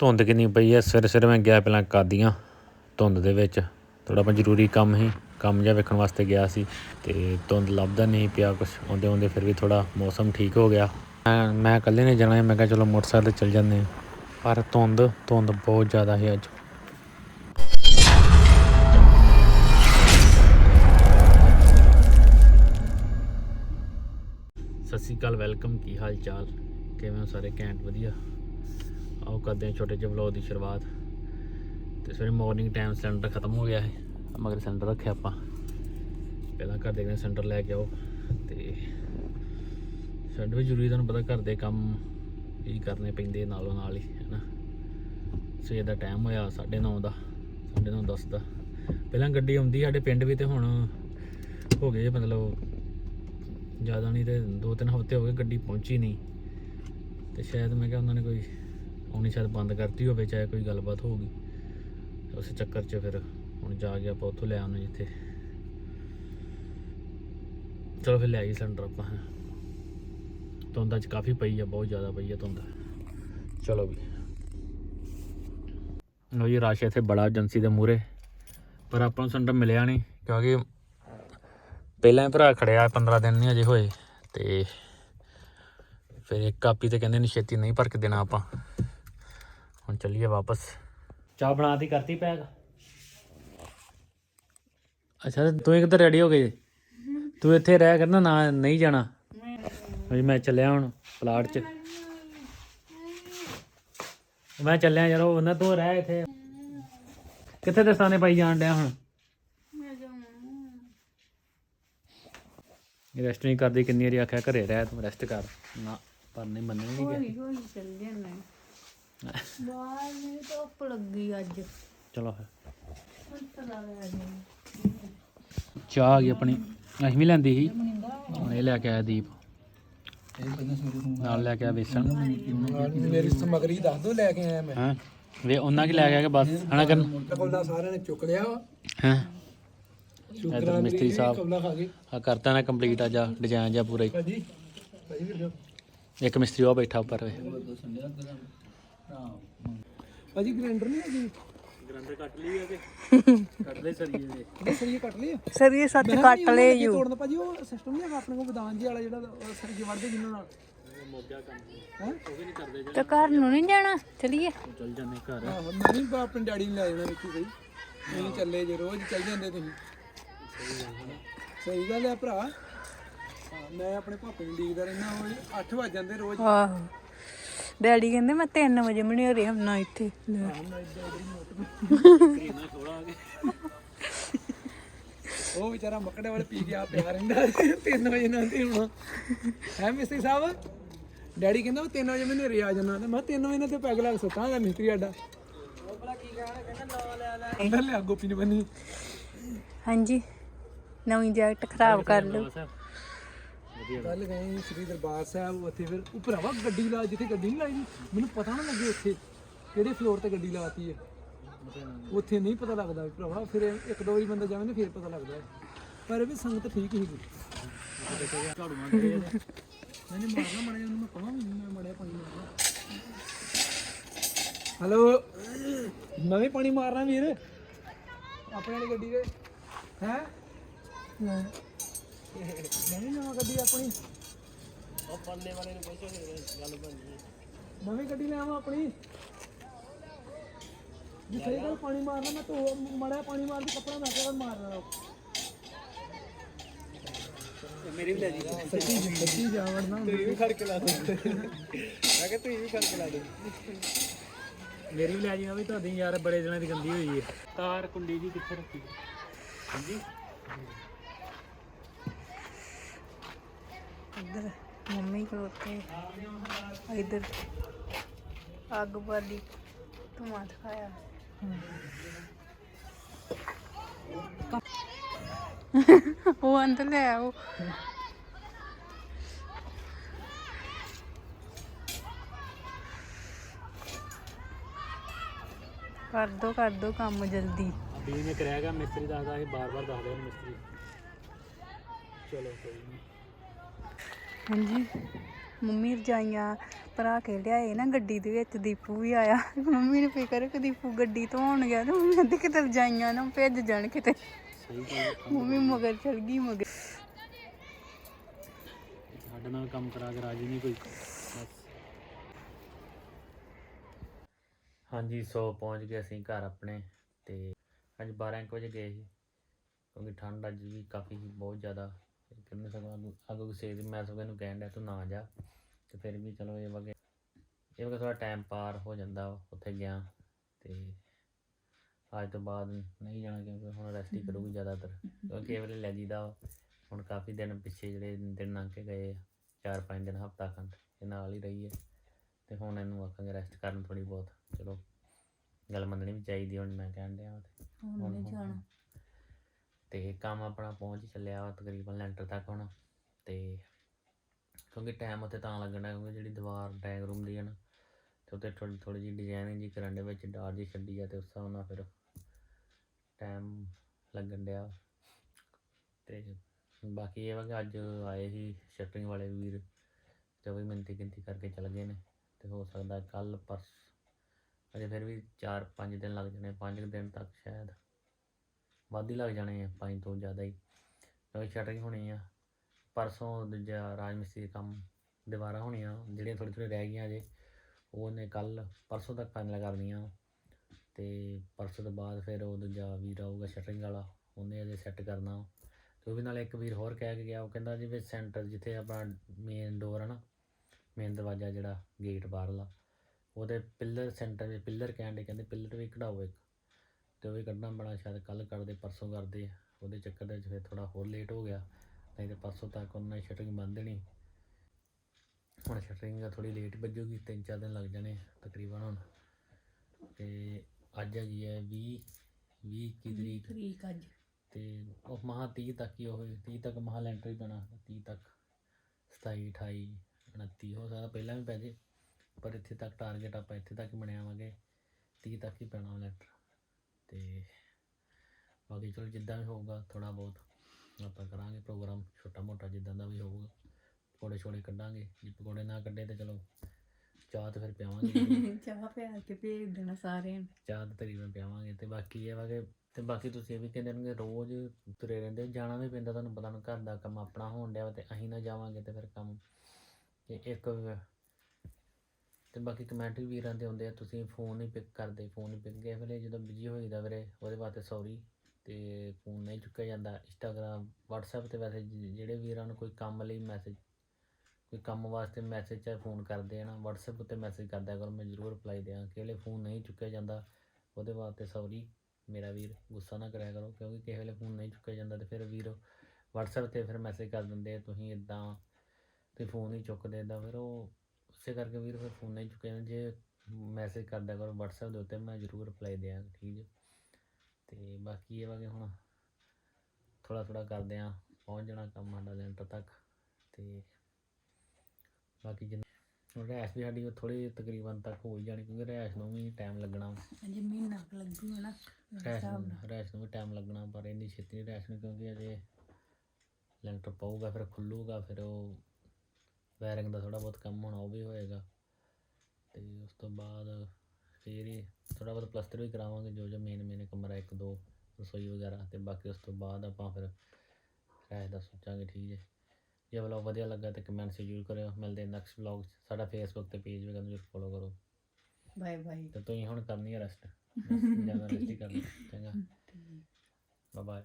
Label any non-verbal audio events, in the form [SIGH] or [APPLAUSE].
ਧੁੰਦ ਕਿੰਨੀ ਪਈ ਐ ਸਵੇਰੇ ਸਵੇਰੇ ਮੈਂ ਗਿਆ ਪਹਿਲਾਂ ਕਾਦੀਆਂ ਧੁੰਦ ਦੇ ਵਿੱਚ। ਥੋੜਾ ਮੈਂ ਜ਼ਰੂਰੀ ਕੰਮ ਸੀ ਕੰਮ ਜਿਹਾ ਵੇਖਣ ਵਾਸਤੇ ਗਿਆ ਸੀ ਤੇ ਧੁੰਦ ਲੱਭਦਾ ਨਹੀਂ ਪਿਆ ਕੁਛ। ਆਉਂਦੇ ਆਉਂਦੇ ਫਿਰ ਵੀ ਥੋੜਾ ਮੌਸਮ ਠੀਕ ਹੋ ਗਿਆ। ਮੈਂ ਇਕੱਲੇ ਨੇ ਜਾਣਾ ਮੈਂ ਕਿਹਾ ਚਲੋ ਮੋਟਰਸਾਈਕਲ ਤੇ ਚੱਲ ਜਾਂਦੇ ਹਾਂ। ਪਰ ਧੁੰਦ ਧੁੰਦ ਬਹੁਤ ਜ਼ਿਆਦਾ ਹੈ ਅੱਜ। ਸਤਿ ਸ਼੍ਰੀ ਅਕਾਲ, ਵੈਲਕਮ। ਕੀ ਹਾਲ ਚਾਲ? ਕਿਵੇਂ ਹੋ ਸਾਰੇ? ਘੈਂਟ, ਵਧੀਆ? ਆਓ ਕਰਦੇ ਹਾਂ ਛੋਟੇ ਜਿਹੇ ਵਲੌਗ ਦੀ ਸ਼ੁਰੂਆਤ। ਤੇ ਸਵੇਰੇ ਮਾਰਨਿੰਗ ਟਾਈਮ ਸਿਲੰਡਰ ਖਤਮ ਹੋ ਗਿਆ ਹੈ ਮਗਰ ਸਿਲੰਡਰ ਰੱਖਿਆ ਆਪਾਂ। ਪਹਿਲਾਂ ਘਰ ਦੇ ਕਹਿੰਦੇ ਸਿਲੰਡਰ ਲੈ ਕੇ ਆਓ। ਤੇ ਸਿਲੰਡਰ ਵੀ ਜ਼ਰੂਰੀ ਤੁਹਾਨੂੰ ਪਤਾ ਘਰ ਦੇ ਕੰਮ ਹੀ ਕਰਨੇ ਪੈਂਦੇ ਨਾਲੋਂ ਨਾਲ ਹੀ, ਹੈਨਾ। ਸਵੇਰ ਦਾ ਟਾਈਮ ਹੋਇਆ 9:30 ਦਾ 9:30 10 ਦਾ। ਪਹਿਲਾਂ ਗੱਡੀ ਆਉਂਦੀ ਸਾਡੇ ਪਿੰਡ ਵੀ ਤੇ ਹੁਣ ਹੋ ਗਏ ਮਤਲਬ ਜ਼ਿਆਦਾ ਨਹੀਂ ਤੇ ਦੋ ਤਿੰਨ ਹਫ਼ਤੇ ਹੋ ਗਏ ਗੱਡੀ ਪਹੁੰਚੀ ਨਹੀਂ। ਤੇ ਸ਼ਾਇਦ ਮੈਂ ਕਿਹਾ ਉਹਨਾਂ ਨੇ ਕੋਈ ਉਹਨੇ ਸ਼ਾਇਦ ਬੰਦ ਕਰਤੀ ਹੋਵੇ, ਚਾਹੇ ਕੋਈ ਗੱਲਬਾਤ ਹੋਊਗੀ। ਉਸ ਚੱਕਰ 'ਚ ਫਿਰ ਹੁਣ ਜਾ ਕੇ ਆਪਾਂ ਉੱਥੋਂ ਲੈ ਆਉਣਾ ਜਿੱਥੇ। ਚਲੋ ਫਿਰ ਲੈ ਆਈ ਸਿਲੰਡਰ ਆਪਾਂ, ਹੈਂ। ਧੁੰਦ ਅੱਜ ਕਾਫੀ ਪਈ ਆ, ਬਹੁਤ ਜ਼ਿਆਦਾ ਪਈ ਆ ਧੁੰਦ। ਚਲੋ ਵੀ। ਲੋ ਜੀ, ਰਸ਼ ਇੱਥੇ ਬੜਾ ਏਜੰਸੀ ਦੇ ਮੂਹਰੇ। ਪਰ ਆਪਾਂ ਨੂੰ ਸਿਲੰਡਰ ਮਿਲਿਆ ਨਹੀਂ, ਕਿਉਂਕਿ ਪਹਿਲਾਂ ਹੀ ਭਰਾ ਖੜਿਆ 15 ਦਿਨ ਨਹੀਂ ਅਜੇ ਹੋਏ। ਤੇ ਫਿਰ ਇੱਕ ਕਾਪੀ ਤੇ ਕਹਿੰਦੇ ਨੇ ਛੇਤੀ ਨਹੀਂ ਭਰ ਕੇ ਦੇਣਾ ਆਪਾਂ। ਹੁਣ ਚੱਲੀਏ ਵਾਪਸ। ਚਾਹ ਬਣਾਤੀ ਕਰਤੀ ਪੈਕ? ਅੱਛਾ ਤੂੰ ਇੱਧਰ ਰੈਡੀ ਹੋ ਗਏ ਤੂੰ ਇੱਥੇ ਰਹਿ ਕਰਨਾ ਨਾ ਨਹੀਂ ਜਾਣਾ। ਵੀ ਮੈਂ ਚੱਲਿਆ ਹੁਣ ਪਲਾਟ 'ਚ। ਮੈਂ ਚੱਲਿਆ ਯਾਰ ਉਹ ਨਾ ਤੂੰ ਰਹਿ ਇੱਥੇ। ਕਿੱਥੇ ਦਸਤਾਨੇ ਪਾਈ ਜਾਣ ਡਿਆ ਹੁਣ? ਰੈਸਟ ਨਹੀਂ ਕਰਦੀ ਕਿੰਨੀ ਵਾਰੀ ਆਖਿਆ ਘਰੇ ਰਹਿ ਤੂੰ ਰੈਸਟ ਕਰ। ਨਾ ਪਰ ਨਹੀਂ ਮੰਨਣੀ ਨਹੀਂ ਗਈ ਹੌਲੀ ਚੱਲ ਜਾਣਾ। ਬਾਹਰ ਮੈਨੂੰ ਧੁੱਪ ਲੱਗੀ ਅੱਜ। ਚਲੋ ਫਿਰ। ਪਤਾ ਲੱਗ ਚਾਹ ਆ ਗਈ ਆਪਣੀ। ਅਸੀਂ ਵੀ ਲੈਂਦੀ ਸੀ। ਹੁਣ ਇਹ ਲੈ ਕੇ ਆਇਆ ਦੀਪ। ਨਾਲ ਲੈ ਕੇ ਆਇਆ ਵੇਸਣ ਮੇਰੀ ਸਮਗਰੀ ਦੱਸ ਦੋ ਲੈ ਕੇ ਆਇਆ ਮੈਂ। ਹਾਂ? ਵੇ ਉਹਨਾਂ ਕੀ ਲੈ ਕੇ ਆ ਕੇ ਬਸ? ਹਣਾ ਕਰਨ? ਕਬਲਾ ਸਾਰਿਆਂ ਨੇ ਚੁੱਕ ਲਿਆ ਵਾ। ਹਾਂ? ਸ਼ੁਕਰਾਂ ਮਿਸਤਰੀ ਸਾਹਿਬ। ਕਬਲਾ ਖਾ ਗਏ। ਆ ਕਰਤਾ ਨਾ ਕੰਪਲੀਟ ਆ ਜਾ ਡਿਜ਼ਾਈਨ ਜਾ ਪੂਰਾ ਹੀ। ਭਾਜੀ ਭਾਜੀ ਵੀਰ ਜੀ ਇੱਕ ਮਿਸਤਰੀ ਉਹ ਬੈਠਾ ਉੱਪਰ ਵੇ। ਭਾਜੀ ਗ੍ਰਾਈਂਡਰ ਨਹੀਂ ਹੈਗੀ? ਗਰੰਦਰ ਕੱਟ ਲਈ ਉਹਦੇ ਕੱਟ ਲੈ ਸਰੀਏ ਦੇ। ਦਸਰੀਏ ਕੱਟ ਲਈ ਸਰ ਇਹ ਸੱਚ ਕੱਟ ਲਏ ਯੂ। ਤੋੜਨ ਭਾਜੀ ਉਹ ਸਿਸਟਮ ਨਹੀਂ ਹੈਗਾ ਆਪਣੇ ਕੋਲ ਬਦਾਨ ਜੀ ਵਾਲਾ ਜਿਹੜਾ ਸਰਜੀ ਵੜਦੇ ਜਿੰਨਾਂ ਨਾਲ। ਹੈ? ਤੇ ਘਰ ਨੂੰ ਨਹੀਂ ਜਾਣਾ? ਚਲੀਏ। ਚੱਲ ਜਾਂਦੇ ਘਰ। ਆਹੋ ਮੈਂ ਵੀ ਬਾ- ਆਪਣੇ ਡੈਡੀ ਨੂੰ ਲੈ ਜਾਣਾ ਵੇਖੀ ਸਹੀ ਨਹੀਂ ਚੱਲੇ ਜੇ ਰੋਜ਼ ਚੱਲ ਜਾਂਦੇ ਤੁਸੀਂ। ਸਹੀ ਗੱਲ ਹੈ ਭਰਾ। ਹਾਂ, ਮੈਂ ਆਪਣੇ ਭਾਪੇ ਨੂੰ ਡੀਕਦਾ ਰਹਿਣਾ ਉਹ 8 ਵਜ ਜਾਂਦੇ ਰੋਜ਼। ਆਹੋ। ਡੈਡੀ ਕਹਿੰਦੇ ਮੈਂ 3 ਵਜੇ ਮਨੇਰੇ ਹੁੰਨਾ ਇੱਥੇ। ਲੈ। ਉਹ ਵਿਚਾਰਾ ਮੱਕੜੇ ਵਾਲੇ ਪੀ ਕੇ ਆ ਪਿਆ ਰਹਿੰਦਾ 3 ਵਜੇ ਨਾਲ ਤੇ ਹੁਣ। ਹੈ ਮਿਸਤਰੀ ਸਾਹਿਬ? ਡੈਡੀ ਕਹਿੰਦਾ ਮੈਂ 3 ਵਜੇ ਮੈਂ ਨੇਰੇ ਆ ਜਾਣਾ। ਤੇ ਮੈਂ 3 ਵਜੇ ਨਾਲ ਤੇ ਪੈਗ ਲਾ ਕੇ ਸੁੱਤਾਂਗਾ ਮਿਸਤਰੀ ਸਾਡਾ। ਅੰਦਰ ਲਿਆ ਗੋਪੀ ਨੇ ਬੰਨੀ ਹਾਂਜੀ। ਨਵੀਂ ਜੈਕਟ ਖਰਾਬ ਕਰ ਲਓ। ਕੱਲ ਗਏ ਸ੍ਰੀ ਦਰਬਾਰ ਸਾਹਿਬ ਉੱਥੇ ਫਿਰ ਉਹ ਭਰਾਵਾ ਗੱਡੀ ਲਾ ਜਿੱਥੇ ਗੱਡੀ ਨਹੀਂ ਲਾਈ ਮੈਨੂੰ ਪਤਾ ਨਾ ਲੱਗੇ ਉੱਥੇ ਕਿਹੜੇ ਫਲੋਰ ਤੇ ਗੱਡੀ ਲਾਤੀ ਹੈ ਉੱਥੇ ਨਹੀਂ ਪਤਾ ਲੱਗਦਾ ਵੀ ਭਰਾਵਾ ਫਿਰ ਇੱਕ ਦੋ ਵਾਰੀ ਬੰਦਾ ਜਾਵੇ ਨਾ ਫਿਰ ਪਤਾ ਲੱਗਦਾ। ਪਰ ਇਹ ਵੀ ਸੰਗਤ ਠੀਕ ਹੀ ਸੀ ਝਾੜੂ ਮਾਰਦੇ ਨਹੀਂ ਨਹੀਂ ਮਾਰਨਾ ਮੜਿਆ ਉਹਨੂੰ ਮੈਂ ਕਹਾਂ ਵੀ ਨਹੀਂ ਮੈਂ ਮੜਿਆ ਪਾਣੀ ਮਾਰਨਾ। ਹੈਲੋ? ਮੈਂ ਵੀ ਪਾਣੀ ਮਾਰਨਾ ਵੀਰ। ਆਪਣੇ ਵਾਲੀ ਗੱਡੀ ਦੇ। ਹੈ? ਨਹੀਂ ਨਵਾਂ ਗੱਡੀ ਆਪਣੀ? ਉਹ ਪੰਨੇ ਵਾਲੇ ਨੂੰ ਪੁੱਛੋ ਗੱਲ ਬਣੀ ਨਵੀਂ ਗੱਡੀ ਲੈ ਆਵਾਂ ਆਪਣੀ? ਜੀ ਸਹੀ ਗੱਲ ਪਾਣੀ ਮਾਰਨਾ ਮੈਂ ਤੋ ਮੜਿਆ ਪਾਣੀ ਮਾਰ ਕੇ ਕੱਪੜਾ ਮੈਂ ਕਿਹੜਾ ਮਾਰਨਾ ਮੇਰੀ ਵੀ ਲੈ ਜੀ। ਸੱਚੀ ਸੱਚੀ ਜਾਵੜ ਨਾ ਤੂੰ ਵੀ ਖੜ ਕੇ ਲਾ ਦੇ। ਮੈਂ ਕਿਹਾ ਤੂੰ ਵੀ ਖੜ ਕੇ ਲਾ ਦੇ। ਮੇਰੀ ਵੀ ਲੈ ਜੀ ਵੀ ਤੁਹਾਡੀ ਯਾਰ ਬੜੇ ਦਿਨਾਂ ਦੀ ਗੰਦੀ ਹੋਈ ਹੈ। ਤਾਰ ਕੁੰਡੀ ਜੀ ਕਿੱਥੇ ਰੱਖੀ? ਹਾਂਜੀ। ਇੱਧਰ ਮੰਮੀ ਖਲੋਤੇ ਇੱਧਰ ਅੱਗ ਬਾਲੀ ਧੂਆਂ ਦਿਖਾਇਆ ਉਹ ਅੰਦਰ ਲੈ ਆਓ ਕਰ ਦੋ ਕਰ ਦੋ ਕੰਮ ਜਲਦੀ ਡੀ ਨੇ ਕਰਿਆਗਾ ਮਿਸਤਰੀ ਦੱਸਦਾ ਇਹ ਬਾਰ-ਬਾਰ ਦੱਸਦਾ ਇਹਨੂੰ ਮਿਸਤਰੀ ਚਲੋ ਕੋਈ ਨਹੀਂ ਹਾਂਜੀ। ਮੰਮੀ ਰਜਾਈਆਂ ਭਰਾ ਕੇ ਲਿਆਏ ਨਾ ਗੱਡੀ ਦੇ ਵਿੱਚ ਦੀਪੂ ਵੀ ਆਇਆ। ਮੰਮੀ ਨੂੰ ਫਿਕਰ ਕਿ ਦੀਪੂ ਗੱਡੀ ਧੋਣ ਗਿਆ ਤੇ ਮੰਮੀ ਕਹਿੰਦੀ ਕਿਤੇ ਰਜਾਈਆਂ ਨਾ ਭਿੱਜ ਜਾਣ ਕਿਤੇ। ਮੰਮੀ ਮਗਰ ਚੜ ਗਈ ਮਗਰ। ਸਾਡੇ ਨਾਲ ਕੰਮ ਕਰਾ ਕੇ ਰਾਜੀ ਨਹੀਂ ਕੋਈ। ਹਾਂਜੀ ਸੋ ਪਹੁੰਚ ਗਏ ਅਸੀਂ ਘਰ ਆਪਣੇ ਤੇ ਅੱਜ 12 ਕੁ ਵਜੇ ਗਏ ਸੀ। ਕਿਉਂਕਿ ਠੰਡ ਅੱਜ ਵੀ ਕਾਫੀ ਸੀ ਬਹੁਤ ਜ਼ਿਆਦਾ। ਤੇ ਕਿੰਨੇ ਸਗੋਂ ਅੱਗੋਂ ਕਿਸੇ ਦੀ ਮੈਂ ਸਗੋਂ ਇਹਨੂੰ ਕਹਿਣ ਡਿਆ ਤੂੰ ਨਾ ਜਾ। ਤੇ ਫਿਰ ਵੀ ਚਲੋ ਇਹ ਵਗੇ ਇਹ ਵਗੇ ਥੋੜਾ ਟਾਈਮ ਪਾਰ ਹੋ ਜਾਂਦਾ ਵਾ, ਉੱਥੇ ਗਿਆ ਤੇ ਅੱਜ ਤੋਂ ਬਾਅਦ ਨਹੀਂ ਜਾਣਾ ਕਿਉਂਕਿ ਹੁਣ ਰੈਸਟ ਹੀ ਕਰੂਗੀ ਜ਼ਿਆਦਾਤਰ। ਕਿਉਂਕਿ ਇਹ ਵੇਲੇ ਲੈ ਜੀਦਾ ਵਾ। ਹੁਣ ਕਾਫੀ ਦਿਨ ਪਿੱਛੇ ਜਿਹੜੇ ਦਿਨ ਲੰਘ ਕੇ ਗਏ ਆ ਚਾਰ ਪੰਜ ਦਿਨ ਹਫਤਾ ਖੰਡ ਇਹ ਨਾਲ ਹੀ ਰਹੀ ਹੈ ਤੇ ਹੁਣ ਇਹਨੂੰ ਆਖਾਂਗੇ ਰੈਸਟ ਕਰਨ ਥੋੜੀ ਬਹੁਤ ਚਲੋ ਗੱਲ ਮੰਨਣੀ ਵੀ ਚਾਹੀਦੀ ਹੁਣ ਮੈਂ ਕਹਿਣ ਡਿਆ ਹੁਣ ਨਹੀਂ ਜਾਣਾ। ਤੇ ਕੰਮ ਆਪਣਾ ਪਹੁੰਚ ਚੱਲਿਆ ਵਾ ਤਕਰੀਬਨ ਲੈਂਟਰ ਤੱਕ ਹੁਣ। ਤੇ ਕਿਉਂਕਿ ਟਾਈਮ ਉੱਤੇ ਤਾਂ ਲੱਗਣਾ, ਕਿਉਂਕਿ ਜਿਹੜੀ ਦੀਵਾਰ ਡਾਇਗ ਰੂਮ ਦੀ ਹੈ ਨਾ, ਤੇ ਉੱਤੇ ਥੋੜੀ ਥੋੜੀ ਜਿਹੀ ਡਿਜ਼ਾਈਨਿੰਗ ਜੀ ਕਰਨ ਦੇ ਵਿੱਚ ਡਾਰ ਜੀ ਛੱਡੀ ਆ ਤੇ ਉਸ ਹਿਸਾਬ ਨਾਲ ਫਿਰ ਟਾਈਮ ਲੱਗਣ ਡਿਆ। ਤੇ ਬਾਕੀ ਇਹ ਵਾ ਕਿ ਅੱਜ ਆਏ ਸੀ ਸ਼ਟਰਿੰਗ ਵਾਲੇ ਵੀਰ, ਤੇ ਉਹ ਵੀ ਮਿੰਤੀ ਗਿਣਤੀ ਕਰਕੇ ਚਲ ਗਏ ਨੇ, ਤੇ ਹੋ ਸਕਦਾ ਕੱਲ ਪਰਸ, ਅਜੇ ਫਿਰ ਵੀ 4-5 ਦਿਨ ਲੱਗ ਜਾਣੇ 5 ਦਿਨ ਤੱਕ ਸ਼ਾਇਦ। ਵੱਧ ਹੀ ਲੱਗ ਜਾਣੇ ਆ, ਪੰਜ ਤੋਂ ਜ਼ਿਆਦਾ ਹੀ। ਕਿਉਂਕਿ ਸ਼ਟਰਿੰਗ ਹੋਣੀ ਆ। ਪਰਸੋਂ ਦੂਜਾ ਰਾਜ ਮਿਸਤਰੀ ਦਾ ਕੰਮ ਦੀਵਾਰਾਂ ਹੋਣੀਆਂ ਜਿਹੜੀਆਂ ਥੋੜ੍ਹੀ ਥੋੜ੍ਹੀ ਰਹਿ ਗਈਆਂ ਜੇ ਉਹ ਉਹਨੇ ਕੱਲ ਪਰਸੋਂ ਤੱਕ ਫਾਈਨਲ ਕਰਨੀਆਂ ਤੇ ਪਰਸੋਂ ਤੋਂ ਬਾਅਦ ਫਿਰ ਉਹ ਦੂਜਾ ਵੀਰ ਆਊਗਾ ਸ਼ਟਰਿੰਗ ਵਾਲਾ, ਉਹਨੇ ਅਜੇ ਸੈੱਟ ਕਰਨਾ। ਤੇ ਉਹ ਵੀ ਨਾਲ ਇੱਕ ਵੀਰ ਹੋਰ ਕਹਿ ਕੇ ਗਿਆ, ਉਹ ਕਹਿੰਦਾ ਜਿਵੇਂ ਸੈਂਟਰ ਜਿੱਥੇ ਆਪਣਾ ਮੇਨ ਡੋਰ ਹੈ ਨਾ ਮੇਨ ਦਰਵਾਜ਼ਾ ਜਿਹੜਾ ਗੇਟ ਬਾਹਰਲਾ ਉਹਦੇ ਪਿੱਲਰ ਸੈਂਟਰ ਦੇ ਪਿੱਲਰ ਕਹਿੰਦੇ ਕਹਿੰਦੇ ਪਿੱਲਰ ਵੀ ਕਢਾਓ ਇੱਕ। ਤੇ ਉਹ ਵੀ ਕੱਢਣਾ ਬੜਾ ਸ਼ਾਇਦ ਕੱਲ ਕਰਦੇ ਪਰਸੋਂ ਕਰਦੇ। ਉਹਦੇ ਚੱਕਰ ਦੇ ਵਿੱਚ ਫਿਰ ਥੋੜਾ ਹੋਰ ਲੇਟ ਹੋ ਗਿਆ। ਨਹੀਂ ਤੇ ਪਰਸੋਂ ਤੱਕ ਉਹਨਾਂ ਨੇ ਸ਼ਟਰਿੰਗ ਬੰਦ ਦੇਣੀ। ਹੁਣ ਸ਼ਟਰਿੰਗ ਥੋੜੀ ਲੇਟ ਵੱਜੂਗੀ ਤਿੰਨ ਚਾਰ ਦਿਨ ਲੱਗ ਜਾਣੇ ਤਕਰੀਬਨ ਹੁਣ। ਤੇ ਅੱਜ ਹੈਗੀ ਹੈ 20 20 ਇੱਕੀ ਤਰੀਕ। ਤਰੀਕ ਅੱਜ। ਤੇ ਉਹ ਮਹਾ 30 ਤੱਕ ਹੀ ਉਹ 30 ਤੱਕ ਮਹਾ ਲੈਂਟਰ ਹੀ ਪੈਣਾ 30 ਤੱਕ 27 28 29 ਹੋ ਸਕਦਾ ਪਹਿਲਾਂ ਵੀ ਪੈ ਜੇ। ਪਰ ਇੱਥੇ ਤੱਕ ਟਾਰਗੇਟ ਆਪਾਂ ਇੱਥੇ ਤੱਕ ਹੀ ਬਣਾਵਾਂਗੇ 30 ਤੱਕ ਹੀ ਪੈਣਾ ਲੈਂਟਰ ਤੇ ਬਾਕੀ ਚਲੋ ਜਿੱਦਾਂ ਵੀ ਹੋਊਗਾ ਥੋੜਾ ਬਹੁਤ ਆਪਾਂ ਕਰਾਂਗੇ ਪ੍ਰੋਗਰਾਮ ਛੋਟਾ ਮੋਟਾ ਜਿੱਦਾਂ ਦਾ ਵੀ ਹੋਊਗਾ। ਪਕੌੜੇ ਛੋੜੇ ਕੱਢਾਂਗੇ ਜੇ ਪਕੌੜੇ ਨਾ ਕੱਢੇ ਤੇ ਚਲੋ ਚਾਹ ਤੇ ਫਿਰ ਪਿਆਵਾਂਗੇ। [LAUGHS] ਚਾਹ ਪਿਆ ਕੇ ਭੇਜ ਦੇਣਾ ਸਾਰਿਆਂ ਨੂੰ। ਚਾਹ ਤਾਂ ਤਕਰੀਬਨ ਪਿਆਵਾਂਗੇ ਤੇ ਬਾਕੀ ਇਹ ਵਾ ਕਿ ਤੇ ਬਾਕੀ ਤੁਸੀਂ ਇਹ ਵੀ ਕਹਿੰਦੇ ਨੇ ਰੋਜ਼ ਤੁਰੇ ਰਹਿੰਦੇ ਹੋ, ਜਾਣਾ ਵੀ ਪੈਂਦਾ ਤੁਹਾਨੂੰ ਪਤਾ ਨੂੰ ਘਰ ਦਾ ਕੰਮ ਆਪਣਾ ਹੋਣ ਡਿਆ ਤੇ ਅਸੀਂ ਨਾ ਜਾਵਾਂਗੇ ਤੇ ਫਿਰ ਕੰਮ। ਇਹ ਇੱਕ ਤੇ ਬਾਕੀ ਕਮੈਂਟ ਵੀ ਵੀਰਾਂ ਦੇ ਹੁੰਦੇ ਆ ਤੁਸੀਂ ਫੋਨ ਨਹੀਂ ਪਿਕ ਕਰਦੇ ਫੋਨ ਨਹੀਂ ਪਿਕ ਗਏ ਵੇਲੇ ਜਦੋਂ ਬਿਜ਼ੀ ਹੋਈਦਾ ਵੀਰੇ ਉਹਦੇ ਵਾਸਤੇ ਸੌਰੀ ਤੇ ਫੋਨ ਨਹੀਂ ਚੁੱਕਿਆ ਜਾਂਦਾ। ਇੰਸਟਾਗ੍ਰਾਮ WhatsApp ਤੇ ਵੈਸੇ ਜਿਹੜੇ ਵੀਰਾਂ ਨੂੰ ਕੋਈ ਕੰਮ ਲਈ ਮੈਸੇਜ ਕੋਈ ਕੰਮ ਵਾਸਤੇ ਮੈਸੇਜ ਚਾਹੇ ਫੋਨ ਕਰਦੇ ਆ ਨਾ WhatsApp ਉੱਤੇ ਮੈਸੇਜ ਕਰਦਾ ਕਰੋ ਮੈਂ ਜ਼ਰੂਰ ਰਿਪਲਾਈ ਦਿਆਂ। ਕਿ ਵੇਲੇ ਫੋਨ ਨਹੀਂ ਚੁੱਕਿਆ ਜਾਂਦਾ ਉਹਦੇ ਵਾਸਤੇ ਸੌਰੀ ਮੇਰਾ ਵੀਰ ਗੁੱਸਾ ਨਾ ਕਰਿਆ ਕਰੋ ਕਿਉਂਕਿ ਕਿਸੇ ਵੇਲੇ ਫੋਨ ਨਹੀਂ ਚੁੱਕਿਆ ਜਾਂਦਾ ਤੇ ਫਿਰ ਵੀਰ WhatsApp ਤੇ ਫਿਰ ਮੈਸੇਜ ਕਰ ਦਿੰਦੇ ਆ, ਤੁਸੀਂ ਇਦਾਂ ਤੇ ਫੋਨ ਹੀ ਚੁੱਕਦੇ ਇਦਾਂ ਫਿਰ ਉਹ ਉਸੇ ਕਰਕੇ ਵੀਰ ਫਿਰ ਫੋਨ ਨਹੀਂ ਚੁੱਕਿਆ। ਜੇ ਮੈਸੇਜ ਕਰਦਾ ਕਰੋ WhatsApp ਦੇ ਉੱਤੇ ਮੈਂ ਜ਼ਰੂਰ ਰਿਪਲਾਈ ਦਿਆਂ ਠੀਕ ਹੈ ਤੇ ਬਾਕੀ ਇਹ ਵਾ ਕਿ ਹੁਣ ਥੋੜਾ ਥੋੜਾ ਕਰਦੇ ਆ ਪਹੁੰਚ ਜਾਣਾ ਕੰਮ ਸਾਡਾ ਲੈਂਟਰ ਤੱਕ ਤੇ ਬਾਕੀ ਜਿੰਨ ਰੈਸ਼ ਵੀ ਸਾਡੀ ਥੋੜੀ ਤਕਰੀਬਨ ਤੱਕ ਹੋ ਹੀ ਜਾਣੀ ਕਿਉਂਕਿ ਰੈਸ਼ ਨੂੰ ਵੀ ਟਾਈਮ ਲੱਗਣਾ। ਅਜੇ ਮਹੀਨਾ ਕੁ ਲੱਗੂਗਾ ਨਾ ਰੈਸ਼ ਨੂੰ ਵੀ ਟਾਈਮ ਲੱਗਣਾ ਪਰ ਇੰਨੀ ਛੇਤੀ ਨਹੀਂ ਰੈਸ਼ ਨੂੰ ਕਿਉਂਕਿ ਅਜੇ ਲੈਂਟਰ ਪਊਗਾ ਫਿਰ ਖੁੱਲੂਗਾ ਫਿਰ ਉਹ ਵਾਇਰਿੰਗ ਦਾ ਥੋੜਾ ਬਹੁਤ ਕੰਮ ਹੋਣਾ ਉਹ ਵੀ ਹੋਏਗਾ। ਤੇ ਉਸ ਤੋਂ ਬਾਅਦ ਫਿਰ ਹੀ ਥੋੜਾ ਬਹੁਤ ਪਲਸਤਰ ਵੀ ਕਰਾਵਾਂਗੇ ਜੋ ਜੋ ਮੇਨ ਮੇਨ ਕਮਰਾ ਇੱਕ ਦੋ ਰਸੋਈ ਵਗੈਰਾ ਤੇ ਬਾਕੀ ਉਸ ਤੋਂ ਬਾਅਦ ਆਪਾਂ ਫਿਰ ਰੈਸ਼ ਦਾ ਸੋਚਾਂਗੇ ਠੀਕ ਹੈ। ਜੇ ਵਲੌਗ ਵਧੀਆ ਲੱਗਾ ਤੇ ਕਮੈਂਟ ਜ਼ਰੂਰ ਕਰਿਓ। ਮਿਲਦੇ ਨੈਕਸਟ ਵਲੌਗ ਸਾਡਾ ਫੇਸਬੁੱਕ ਤੇ ਪੇਜ ਵੀ ਕਰਨਾ ਫੋਲੋ ਕਰੋ। ਬਾਏ ਬਾਏ ਤੇ ਤੁਸੀਂ ਹੁਣ ਕਰਨੀ ਹੈ ਰੈਸਟ [LAUGHS] ਜ਼ਿਆਦਾ ਰੈਸਟ ਕਰਨੀ। ਚੰਗਾ। Bye bye